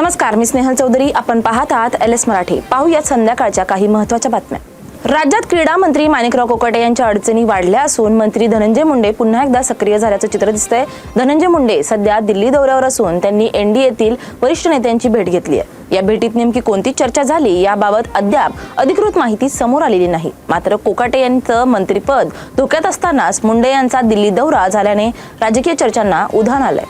नमस्कार मी स्नेहल चौधरी. आपण पाहत आहात एल एस मराठी. पाहूयात संध्याकाळच्या काही महत्त्वाच्या बातम्या. राज्यात क्रीडा मंत्री माणिकराव कोकाटे यांच्या अडचणी वाढल्या असून मंत्री धनंजय मुंडे पुन्हा एकदा सक्रिय झाल्याचं चित्र दिसतंय. धनंजय मुंडे सध्या दिल्ली दौऱ्यावर असून त्यांनी एनडीएतील वरिष्ठ नेत्यांची भेट घेतली आहे. या भेटीत नेमकी कोणती चर्चा झाली याबाबत अद्याप अधिकृत माहिती समोर आलेली नाही. मात्र कोकाटे यांचं मंत्रीपद धोक्यात असतानाच मुंडे यांचा दिल्ली दौरा झाल्याने राजकीय चर्चांना उधाण आलंय.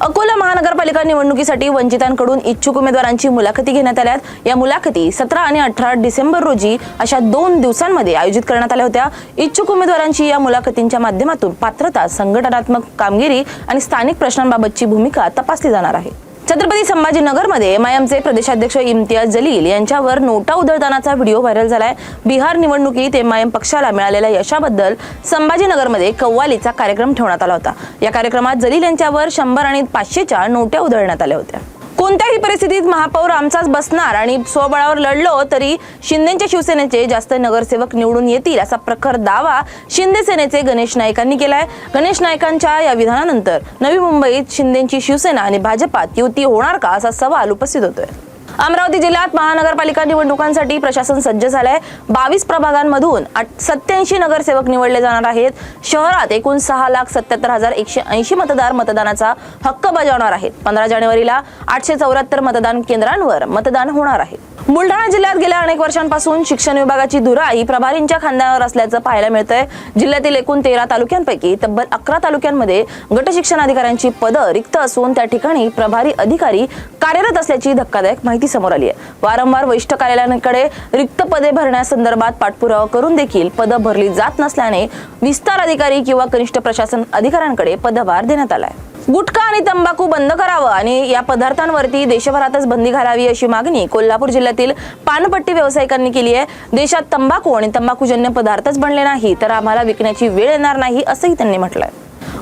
अकोला महानगरपालिका निवडणुकीसाठी वंचितांकडून इच्छुक उमेदवारांची मुलाखती घेण्यात आल्यात या मुलाखती सतरा आणि अठरा डिसेंबर रोजी अशा दोन दिवसांमध्ये आयोजित करण्यात आल्या होत्या. इच्छुक उमेदवारांची या मुलाखतींच्या माध्यमातून पात्रता संघटनात्मक कामगिरी आणि स्थानिक प्रश्नांबाबतची भूमिका तपासली जाणार आहे. छत्रपती संभाजीनगरमध्ये एमआयएमचे प्रदेशाध्यक्ष इम्तियाज जलील यांच्यावर नोटा उधळतानाचा व्हिडिओ व्हायरल झालाय. बिहार निवडणुकीत एमआयएम पक्षाला मिळालेल्या यशाबद्दल संभाजीनगरमध्ये कव्वालीचा कार्यक्रम ठेवण्यात आला होता. या कार्यक्रमात जलील यांच्यावर शंभर आणि पाचशेच्या नोट्या उधळण्यात आल्या होत्या. कोणत्याही परिस्थितीत महापौर आमचाच बसणार आणि स्वबळावर लढलो तरी शिंदेच्या शिवसेनेचे जास्त नगरसेवक निवडून येतील असा प्रखर दावा शिंदे सेनेचे गणेश नाईकांनी केलाय. गणेश नाईकांच्या या विधानानंतर नवी मुंबईत शिंदेची शिवसेना आणि भाजपात युती होणार का असा सवाल उपस्थित होतोय. अमरावती जिल्ह्यात महानगरपालिका निवडणुकांसाठी प्रशासन सज्ज झालंय. बावीस प्रभागांमधून सत्याऐंशी नगरसेवक निवडले जाणार आहेत. शहरात एकूण सहा लाख सत्याहत्तर हजार एकशे ऐंशी मतदार मतदानाचा हक्क बजावणार आहेत. पंधरा जानेवारीला आठशे चौऱ्याहत्तर मतदान केंद्रांवर मतदान होणार आहे. बुलढाणा जिल्ह्यात गेल्या अनेक वर्षांपासून शिक्षण विभागाची धुराई प्रभारींच्या खांद्यावर असल्याचं पाहायला मिळतंय. जिल्ह्यातील एकूण तेरा तालुक्यांपैकी तब्बल अकरा तालुक्यांमध्ये गट शिक्षण अधिकाऱ्यांची पदं रिक्त असून त्या ठिकाणी प्रभारी अधिकारी कार्यरत असल्याची धक्कादायक माहिती समोर आली आहे वारंवार वरिष्ठ कार्यालयांकडे रिक्त पदे भरण्यासंदर्भात पाठपुरावा करून देखील पदं भरली जात नसल्याने विस्तार अधिकारी किंवा कनिष्ठ प्रशासन अधिकाऱ्यांकडे पदभार देण्यात आलाय. गुटखा आणि तंबाखू बंद करावं आणि या पदार्थांवरती देशभरातच बंदी घालावी अशी मागणी कोल्हापूर जिल्ह्यातील पानपट्टी व्यावसायिकांनी केली आहे. देशात तंबाखू आणि तंबाखूजन्य पदार्थच बनले नाही तर आम्हाला विकण्याची वेळ येणार नाही असंही त्यांनी म्हटलंय.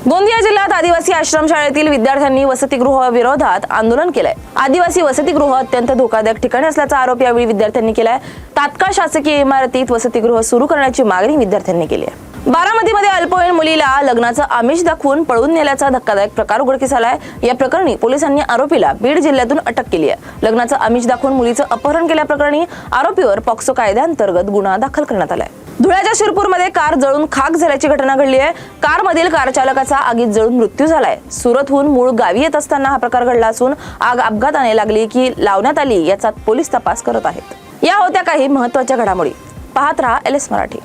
गोंदिया जिल्ह्यात आदिवासी आश्रमशाळेतील विद्यार्थ्यांनी वसतिगृह विरोधात आंदोलन केलंय. आदिवासी वसतिगृह अत्यंत धोकादायक ठिकाणी असल्याचा आरोप यावेळी विद्यार्थ्यांनी केलाय. तात्काळ शासकीय इमारतीत वसतिगृह सुरू करण्याची मागणी विद्यार्थ्यांनी केली आहे. बारामतीमध्ये अल्पवयीन मुलीला लग्नाचं आमिष दाखवून पळून नेल्याचा धक्कादायक प्रकार उघडकीस आलाय. या प्रकरणी पोलिसांनी आरोपीला बीड जिल्ह्यातून अटक केली आहे. लग्नाचं आमिष दाखवून मुलीचं अपहरण केल्याप्रकरणी आरोपीवर पॉक्सो कायद्याअंतर्गत गुन्हा दाखल करण्यात आलाय. धुळ्याच्या शिरपूरमध्ये कार जळून खाक झाल्याची घटना घडली आहे. कारमधील कार चालकाचा आगीत जळून मृत्यू झालाय. सुरतहून मूळ गावी येत असताना हा प्रकार घडला असून आग अपघाताने लागली की लावण्यात आली याचा पोलीस तपास करत आहेत. या होत्या काही महत्त्वाच्या घडामोडी. पाहत राहा एल एस मराठी.